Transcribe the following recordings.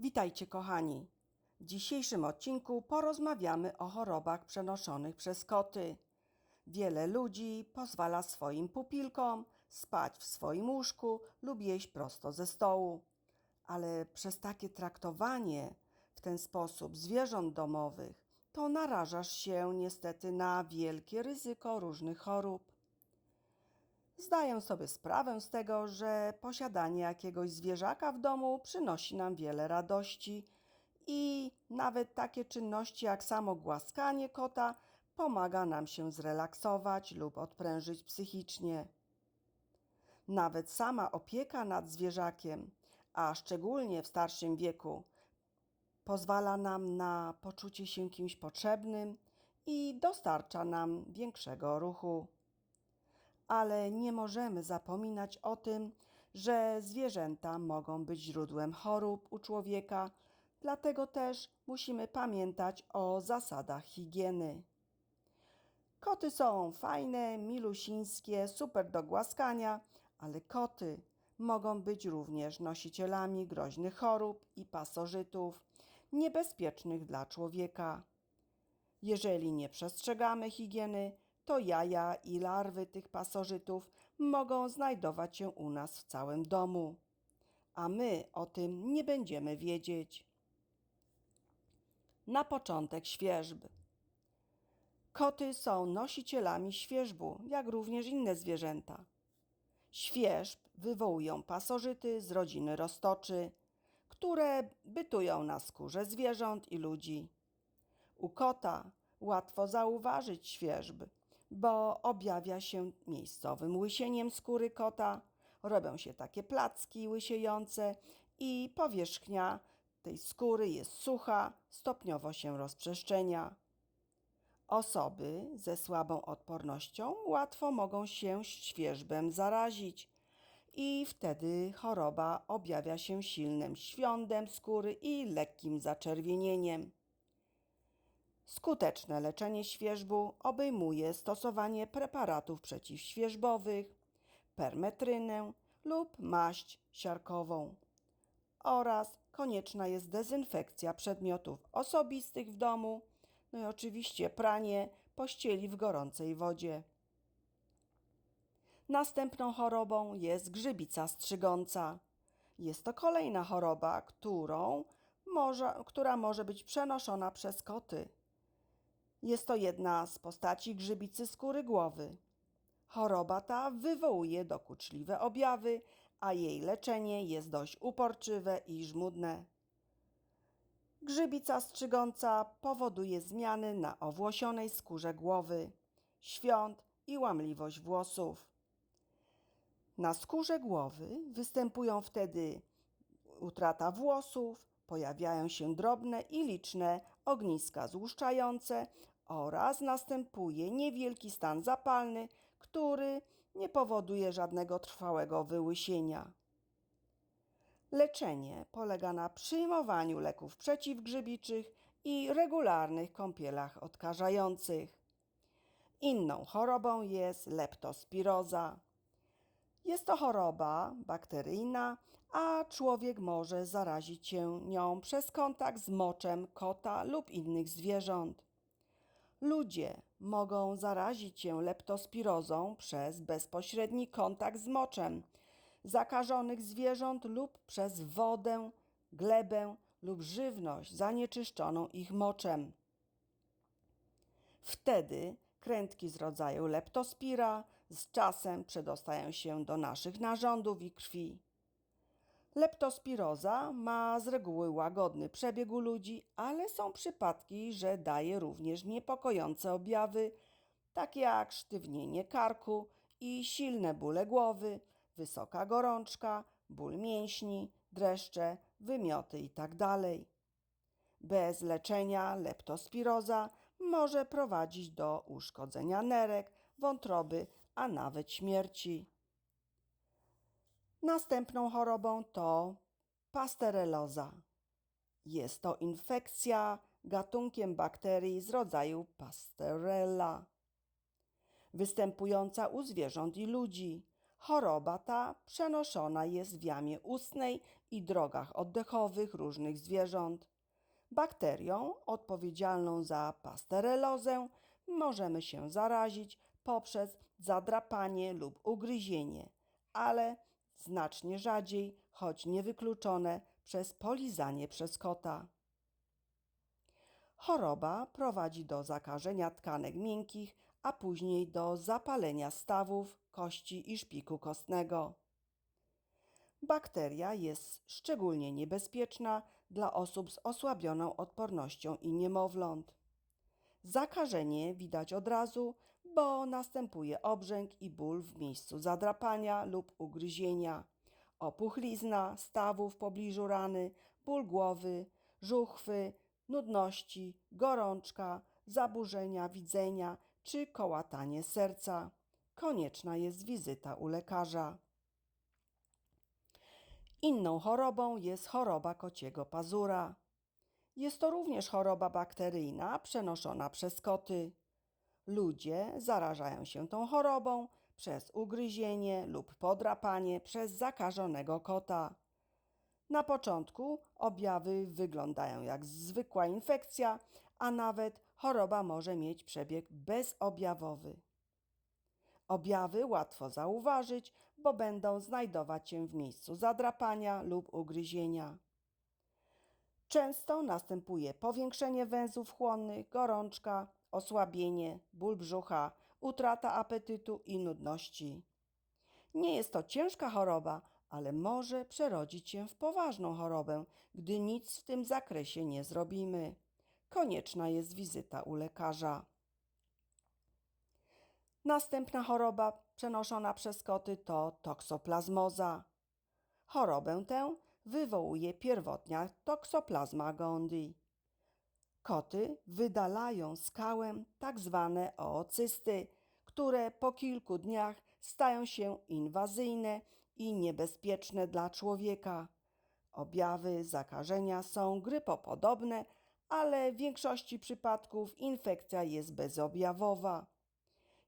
Witajcie, kochani. W dzisiejszym odcinku porozmawiamy o chorobach przenoszonych przez koty. Wiele ludzi pozwala swoim pupilkom spać w swoim łóżku lub jeść prosto ze stołu. Ale przez takie traktowanie w ten sposób zwierząt domowych, to narażasz się niestety na wielkie ryzyko różnych chorób. Zdaję sobie sprawę z tego, że posiadanie jakiegoś zwierzaka w domu przynosi nam wiele radości i nawet takie czynności jak samo głaskanie kota pomaga nam się zrelaksować lub odprężyć psychicznie. Nawet sama opieka nad zwierzakiem, a szczególnie w starszym wieku, pozwala nam na poczucie się kimś potrzebnym i dostarcza nam większego ruchu ale nie możemy zapominać o tym, że zwierzęta mogą być źródłem chorób u człowieka, dlatego też musimy pamiętać o zasadach higieny. Koty są fajne, milusińskie, super do głaskania, ale koty mogą być również nosicielami groźnych chorób i pasożytów niebezpiecznych dla człowieka. Jeżeli nie przestrzegamy higieny, to jaja i larwy tych pasożytów mogą znajdować się u nas w całym domu, a my o tym nie będziemy wiedzieć. Na początek świeżb. Koty są nosicielami świeżbu, jak również inne zwierzęta. Świeżb wywołują pasożyty z rodziny roztoczy, które bytują na skórze zwierząt i ludzi. U kota łatwo zauważyć świeżb, bo objawia się miejscowym łysieniem skóry kota, robią się takie placki łysiejące i powierzchnia tej skóry jest sucha, stopniowo się rozprzestrzenia. Osoby ze słabą odpornością łatwo mogą się świerzbem zarazić i wtedy choroba objawia się silnym świądem skóry i lekkim zaczerwienieniem. Skuteczne leczenie świerzbu obejmuje stosowanie preparatów przeciwświerzbowych, permetrynę lub maść siarkową oraz konieczna jest dezynfekcja przedmiotów osobistych w domu, no i oczywiście pranie pościeli w gorącej wodzie. Następną chorobą jest grzybica strzygąca. Jest to kolejna choroba, którą może, która może być przenoszona przez koty. Jest to jedna z postaci grzybicy skóry głowy. Choroba ta wywołuje dokuczliwe objawy, a jej leczenie jest dość uporczywe i żmudne. Grzybica strzygąca powoduje zmiany na owłosionej skórze głowy, świąt i łamliwość włosów. Na skórze głowy występują wtedy utrata włosów, pojawiają się drobne i liczne ogniska złuszczające oraz następuje niewielki stan zapalny, który nie powoduje żadnego trwałego wyłysienia. Leczenie polega na przyjmowaniu leków przeciwgrzybiczych i regularnych kąpielach odkażających. Inną chorobą jest leptospiroza. Jest to choroba bakteryjna, a człowiek może zarazić się nią przez kontakt z moczem kota lub innych zwierząt. Ludzie mogą zarazić się leptospirozą przez bezpośredni kontakt z moczem zakażonych zwierząt lub przez wodę, glebę lub żywność zanieczyszczoną ich moczem. Wtedy krętki z rodzaju leptospira z czasem przedostają się do naszych narządów i krwi. Leptospiroza ma z reguły łagodny przebieg u ludzi, ale są przypadki, że daje również niepokojące objawy, takie jak sztywnienie karku i silne bóle głowy, wysoka gorączka, ból mięśni, dreszcze, wymioty itd. Bez leczenia leptospiroza może prowadzić do uszkodzenia nerek, wątroby, a nawet śmierci. Następną chorobą to pastereloza. Jest to infekcja gatunkiem bakterii z rodzaju Pasteurella, występująca u zwierząt i ludzi. Choroba ta przenoszona jest w jamie ustnej i drogach oddechowych różnych zwierząt. Bakterią odpowiedzialną za pasterelozę możemy się zarazić poprzez zadrapanie lub ugryzienie, ale znacznie rzadziej, choć niewykluczone, przez polizanie przez kota. Choroba prowadzi do zakażenia tkanek miękkich, a później do zapalenia stawów, kości i szpiku kostnego. Bakteria jest szczególnie niebezpieczna dla osób z osłabioną odpornością i niemowląt. Zakażenie widać od razu, bo następuje obrzęk i ból w miejscu zadrapania lub ugryzienia, opuchlizna stawów w pobliżu rany, ból głowy, żuchwy, nudności, gorączka, zaburzenia widzenia czy kołatanie serca. Konieczna jest wizyta u lekarza. Inną chorobą jest choroba kociego pazura. Jest to również choroba bakteryjna przenoszona przez koty. Ludzie zarażają się tą chorobą przez ugryzienie lub podrapanie przez zakażonego kota. Na początku objawy wyglądają jak zwykła infekcja, a nawet choroba może mieć przebieg bezobjawowy. Objawy łatwo zauważyć, bo będą znajdować się w miejscu zadrapania lub ugryzienia. Często następuje powiększenie węzłów chłonnych, gorączka, osłabienie, ból brzucha, utrata apetytu i nudności. Nie jest to ciężka choroba, ale może przerodzić się w poważną chorobę, gdy nic w tym zakresie nie zrobimy. Konieczna jest wizyta u lekarza. Następna choroba przenoszona przez koty to toksoplazmoza. Chorobę tę wywołuje pierwotnia toksoplazma gondii. Koty wydalają skałem tak zwane oocysty, które po kilku dniach stają się inwazyjne i niebezpieczne dla człowieka. Objawy zakażenia są grypopodobne, ale w większości przypadków infekcja jest bezobjawowa.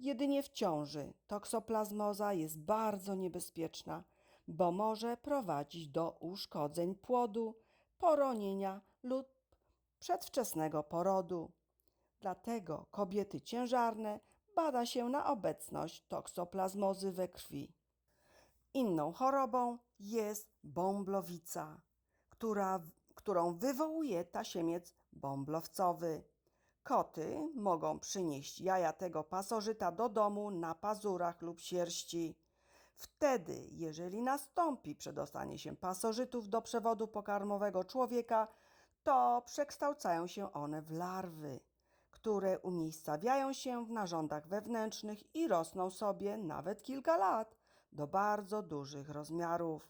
Jedynie w ciąży toksoplazmoza jest bardzo niebezpieczna, bo może prowadzić do uszkodzeń płodu, poronienia lub przedwczesnego porodu. Dlatego kobiety ciężarne bada się na obecność toksoplazmozy we krwi. Inną chorobą jest bąblowica, która, którą wywołuje tasiemiec bąblowcowy. Koty mogą przynieść jaja tego pasożyta do domu na pazurach lub sierści. Wtedy, jeżeli nastąpi przedostanie się pasożytów do przewodu pokarmowego człowieka, to przekształcają się one w larwy, które umiejscawiają się w narządach wewnętrznych i rosną sobie nawet kilka lat do bardzo dużych rozmiarów.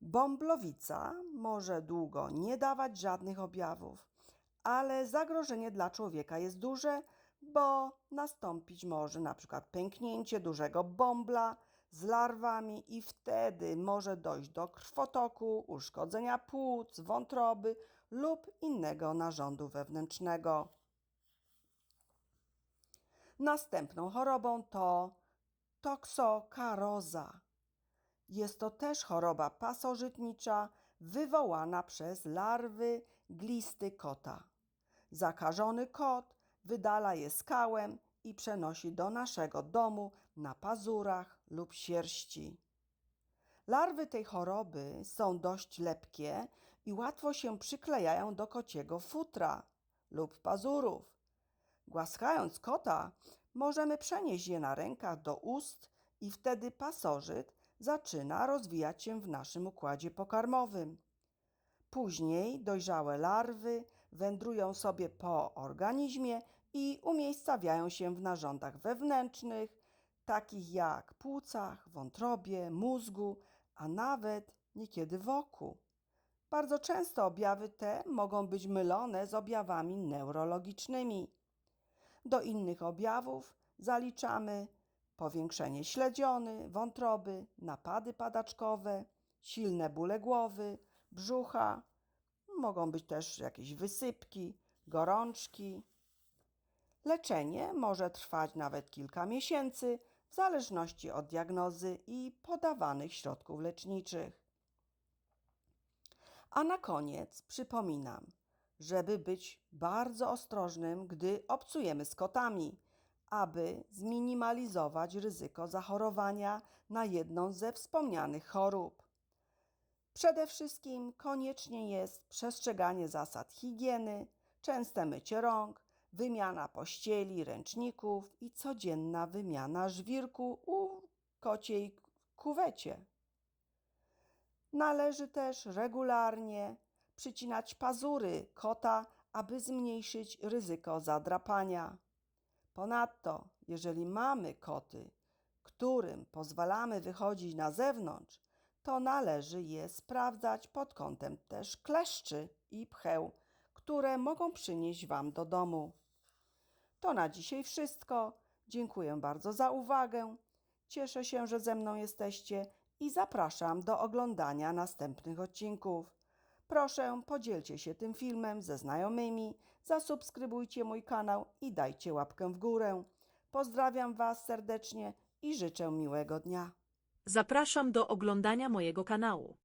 Bąblowica może długo nie dawać żadnych objawów, ale zagrożenie dla człowieka jest duże, bo nastąpić może przykład pęknięcie dużego bąbla z larwami i wtedy może dojść do krwotoku, uszkodzenia płuc, wątroby lub innego narządu wewnętrznego. Następną chorobą to toksokaroza. Jest to też choroba pasożytnicza wywołana przez larwy glisty kota. Zakażony kot wydala je skałem i przenosi do naszego domu na pazurach lub sierści. Larwy tej choroby są dość lepkie i łatwo się przyklejają do kociego futra lub pazurów. Głaskając kota, możemy przenieść je na rękach do ust i wtedy pasożyt zaczyna rozwijać się w naszym układzie pokarmowym. Później dojrzałe larwy wędrują sobie po organizmie i umiejscawiają się w narządach wewnętrznych, takich jak płucach, wątrobie, mózgu, a nawet niekiedy wokół. Bardzo często objawy te mogą być mylone z objawami neurologicznymi. Do innych objawów zaliczamy powiększenie śledziony, wątroby, napady padaczkowe, silne bóle głowy, brzucha. Mogą być też jakieś wysypki, gorączki. Leczenie może trwać nawet kilka miesięcy, w zależności od diagnozy i podawanych środków leczniczych. A na koniec przypominam, żeby być bardzo ostrożnym, gdy obcujemy z kotami, aby zminimalizować ryzyko zachorowania na jedną ze wspomnianych chorób. Przede wszystkim koniecznie jest przestrzeganie zasad higieny, częste mycie rąk, wymiana pościeli, ręczników i codzienna wymiana żwirku u kociej kuwecie. Należy też regularnie przycinać pazury kota, aby zmniejszyć ryzyko zadrapania. Ponadto, jeżeli mamy koty, którym pozwalamy wychodzić na zewnątrz, to należy je sprawdzać pod kątem też kleszczy i pcheł, które mogą przynieść Wam do domu. To na dzisiaj wszystko. Dziękuję bardzo za uwagę. Cieszę się, że ze mną jesteście i zapraszam do oglądania następnych odcinków. Proszę, podzielcie się tym filmem ze znajomymi, zasubskrybujcie mój kanał i dajcie łapkę w górę. Pozdrawiam Was serdecznie i życzę miłego dnia. Zapraszam do oglądania mojego kanału.